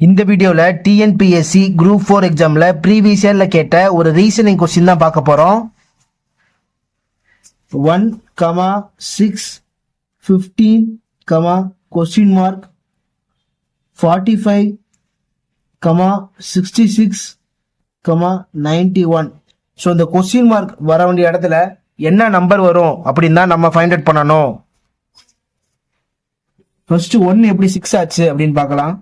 இந்த வீடியோவில் TNPSC group four எக்ஸாமில் ப்ரீவியஸ் இயரில் கேட்ட ஒரு ரீசனிங் கொஸ்டின் தான் பார்க்க போகிறோம் one comma six fifteen comma question mark forty five comma sixty six comma ninety one so இந்த கொஸ்டின் மார்க் வர வேண்டிய இடத்துல என்ன நம்பர் வரும் அப்படின்னு தான் நம்ம ஃபைண்ட் அவுட் பண்ணணும். ஃபர்ஸ்ட் ஒன் எப்படி சிக்ஸ் ஆச்சு அப்படின்னு பார்க்கலாம்.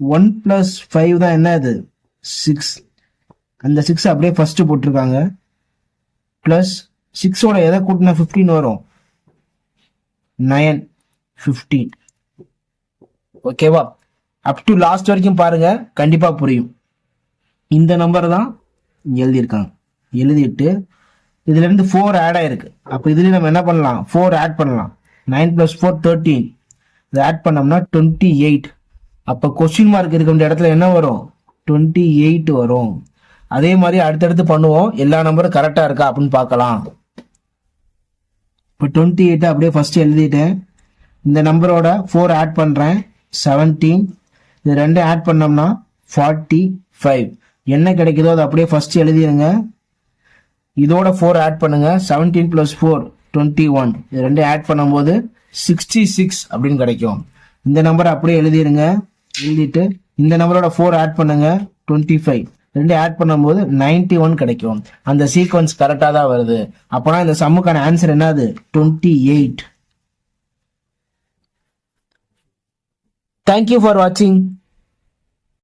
ஒன் பிளஸ் ஃபைவ் தான் என்ன இது சிக்ஸ் அந்த சிக்ஸ் அப்படியே ஃபர்ஸ்ட் போட்டிருக்காங்க. பிளஸ் சிக்ஸோட எதை கூட்டினா ஃபிஃப்டீன் வரும்? நயன் ஃபிஃப்டீன் ஓகேவா அப் டு லாஸ்ட் வரைக்கும் பாருங்க. கண்டிப்பா புரியும். இந்த நம்பர் தான் எழுதியிருக்காங்க. எழுதிட்டு இதுல இருந்து ஃபோர் ஆட் ஆயிருக்கு. அப்போ இதுல நம்ம என்ன பண்ணலாம்? ஃபோர் ஆட் பண்ணலாம். நைன் பிளஸ் ஃபோர் தேர்ட்டீன் இதை ஆட் பண்ணோம்னா டுவெண்ட்டி எயிட் அப்போ கொஸ்டின் மார்க் இருக்க வேண்டிய இடத்துல என்ன வரும்? டுவெண்ட்டி எயிட் வரும். அதே மாதிரி அடுத்தடுத்து பண்ணுவோம். எல்லா நம்பரும் கரெக்டாக இருக்கா அப்படின்னு பார்க்கலாம். இப்போ டுவெண்ட்டி எயிட்டை அப்படியே ஃபஸ்ட்டு எழுதிட்டேன். இந்த நம்பரோட ஃபோர் ஆட் பண்ணுறேன் செவன்டீன் இது ரெண்டும் ஆட் பண்ணோம்னா ஃபார்ட்டி ஃபைவ் என்ன கிடைக்குதோ அதை அப்படியே ஃபஸ்ட்டு எழுதிடுங்க இதோட ஃபோர் ஆட் பண்ணுங்க. Seventeen plus four twenty one இது ரெண்டும் ஆட் பண்ணும்போது சிக்ஸ்டி சிக்ஸ் அப்படின்னு கிடைக்கும். இந்த நம்பரை அப்படியே எழுதிடுங்க எழுதிட்டு இந்த நம்பரோட ஃபோர் ஆட் பண்ணுங்க டுவெண்ட்டி ஃபைவ் ரெண்டு ஆட் பண்ணும்போது நைன்டி ஒன் கிடைக்கும். அந்த சீக்வன்ஸ் கரெக்டாக தான் வருது. அப்போனா இந்த சம்முக்கான ஆன்சர் என்னது? Twenty eight thank you for வாட்சிங்